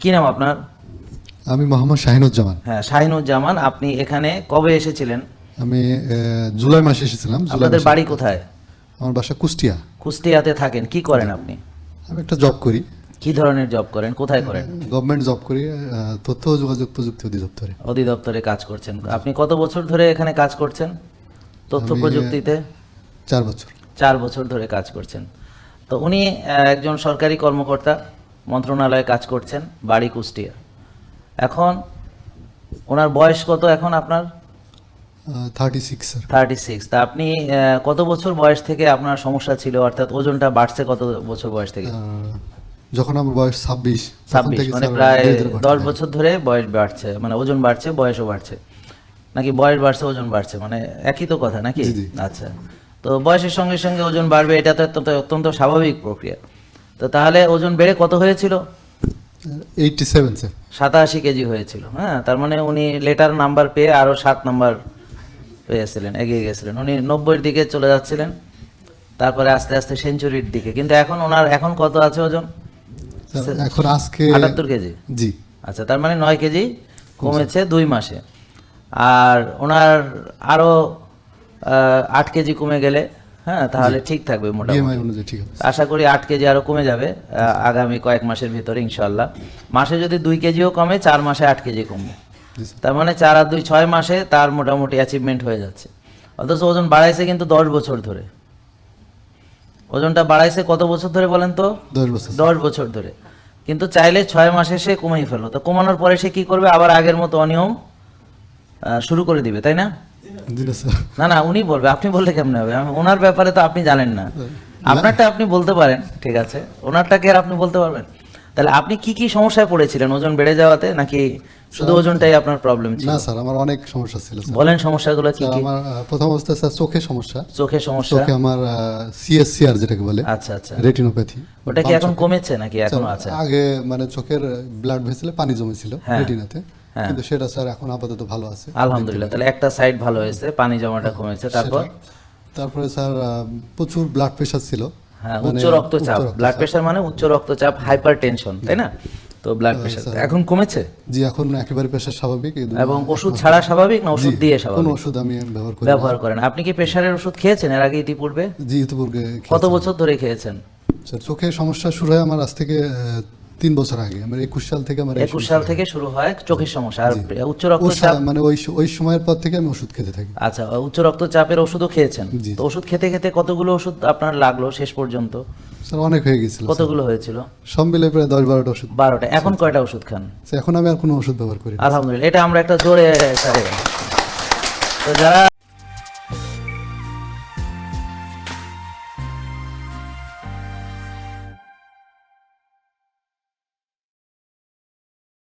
কি নাম আপনার? আমি মোহাম্মদ শাহিনুজ্জামান। হ্যাঁ শাহিনুজ্জামান আপনি এখানে কবে এসেছিলেন? আমি জুলাই মাসে এসেছিলাম আপনাদের বাড়ি কোথায়? আমার বাসা কুষ্টিয়া। কুষ্টিয়াতে থাকেন কি করেন আপনি? আমি একটা জব করি। কি ধরনের জব করেন? কোথায় করেন? গভর্নমেন্ট জব করি তথ্য ও যোগাযোগ প্রযুক্তি অধিদপ্তরে। অধিদপ্তরে কাজ করছেন। আপনি কত বছর ধরে এখানে কাজ করছেন? তথ্য প্রযুক্তিতে? চার বছর। চার বছর ধরে কাজ করছেন। তো উনি একজন সরকারি কর্মকর্তা। মন্ত্রণালয়ে কাজ করছেন বাড়ি কুষ্টিয়া। এখন ওনার বয়স কত এখন আপনার? থার্টি সিক্স থার্টি সিক্স তা আপনি কত বছর বয়স থেকে আপনার সমস্যা ছিল? অর্থাৎ ওজনটা বাড়ছে কত বছর বয়স থেকে? যখন আমার বয়স ছাব্বিশ ছাব্বিশ মানে প্রায় দশ বছর ধরে বয়স বাড়ছে মানে ওজন বাড়ছে বয়সও বাড়ছে। নাকি বয়স বাড়ছে ওজন বাড়ছে মানে একই তো কথা নাকি। আচ্ছা। তো বয়সের সঙ্গে সঙ্গে ওজন বাড়বে এটা তো অত্যন্ত স্বাভাবিক প্রক্রিয়া। তো তাহলে ওজন বেড়ে কত হয়েছিল? এইটটি সেভেন স্যার সাতাশি কেজি হয়েছিল হ্যাঁ? তার মানে উনি লেটার নাম্বার পেয়ে আরও সাত নাম্বার পেয়েছিলেন এগিয়ে গেছিলেন। উনি নব্বইয়ের দিকে চলে যাচ্ছিলেন তারপরে আস্তে আস্তে সেঞ্চুরির দিকে। কিন্তু এখন ওনার এখন কত আছে ওজন? এখন আজকে আটাত্তর কেজি? জি। আচ্ছা তার মানে নয় কেজি কমেছে দুই মাসে। আর ওনার আরও আহ, আট কেজি কমে গেলে হ্যাঁ তাহলে ঠিক থাকবে মোটামুটি। অনুযায়ী ঠিক আছে। আশা করি আট কেজি আরও কমে যাবে আগামী কয়েক মাসের ভিতরে ইনশাল্লাহ মাসে যদি দুই কেজিও কমে চার মাসে আট কেজি কমবে। তার মানে চার আর দুই ছয় মাসে তার মোটামুটি অ্যাচিভমেন্ট হয়ে যাচ্ছে। অথচ ওজন বাড়াইছে কিন্তু দশ বছর ধরে। ওজনটা বাড়াইছে কত বছর ধরে বলেন তো? দশ বছর দশ বছর ধরে। কিন্তু চাইলে ছয় মাসে সে কমিয়ে ফেলো তো কমানোর পরে সে কি করবে? আবার আগের মতো অনিয়ম শুরু করে দিবে তাই না? না না উনি বলবে আপনি বললে কেমনে হবে? ওনার ব্যাপারে তো আপনি জানেন না। আপনারটা আপনি বলতে পারেন ঠিক আছে? ওনারটাকে আর আপনি বলতে পারবেন? তাহলে আপনি কি কি সমস্যায় পড়েছিলেন? ওজন বেড়ে যাওয়াতে নাকি শুধু ওজনটাই আপনার প্রবলেম ছিল? না স্যার আমার অনেক সমস্যা ছিল বলেন সমস্যাগুলো কি কি? আমার প্রথম অবস্থায় স্যার চোখে সমস্যা। চোখে সমস্যা? চোখে আমার সিএসসিআর যেটাকে বলে আচ্ছা আচ্ছা। রেটিনোপ্যাথি। ওটা কি এখন কমেছে নাকি এখনও আছে? আগে মানে চোখের ব্লাড ভেসেলে পানি জমেছিল হ্যাঁ। রেটিনাতে। কিন্তু সেটা স্যার এখন আপাতত ভালো আছে। আলহামদুলিল্লাহ তাহলে একটা সাইড ভালো হয়েছে পানি জমাটা কমেছে তারপর? তারপরে স্যার প্রচুর ব্লাড প্রেশার ছিল। হ্যাঁ মানে উচ্চ রক্তচাপ। ব্লাড প্রেশার মানে উচ্চ রক্তচাপ হাইপার টেনশন তাই না? তো ব্লাড প্রেশার এখন কমেছে? জি এখন একেবারে প্রেশার স্বাভাবিক এবং ওষুধ ছাড়া স্বাভাবিক না ওষুধ দিয়ে কোনো স্বাভাবিক ওষুধ আমি ব্যবহার করি ব্যবহার করেন। আপনি কি প্রেশারের ওষুধ খেয়েছেন? এর আগে ইতিপূর্বে? জি ইতিপূর্বে কত বছর ধরে খেয়েছেন? স্যার চোখে সমস্যা শুরু হয় আমার আজ থেকে তিন বছর আগে আমার একুশ সাল থেকে আমার একুশ সাল থেকে শুরু হয় চোখের সমস্যা আর উচ্চ রক্তচাপ মানে ওই ওই সময়ের পর থেকে আমি ওষুধ খেতে থাকি। আচ্ছা উচ্চ রক্তচাপের ওষুধও খেয়েছেন। তো ওষুধ খেতে খেতে কতগুলো ওষুধ আপনার লাগল শেষ পর্যন্ত? স্যার অনেক হয়ে গেছিল কতগুলো হয়েছিল? সব মিলে প্রায় দশ বারোটা ওষুধ। বারোটা। এখন কয়টা ওষুধ খান? এখন আমি আর কোনো ওষুধ ব্যবহার করি আলহামদুলিল্লাহ। এটা আমরা একটা জোরে তো যারা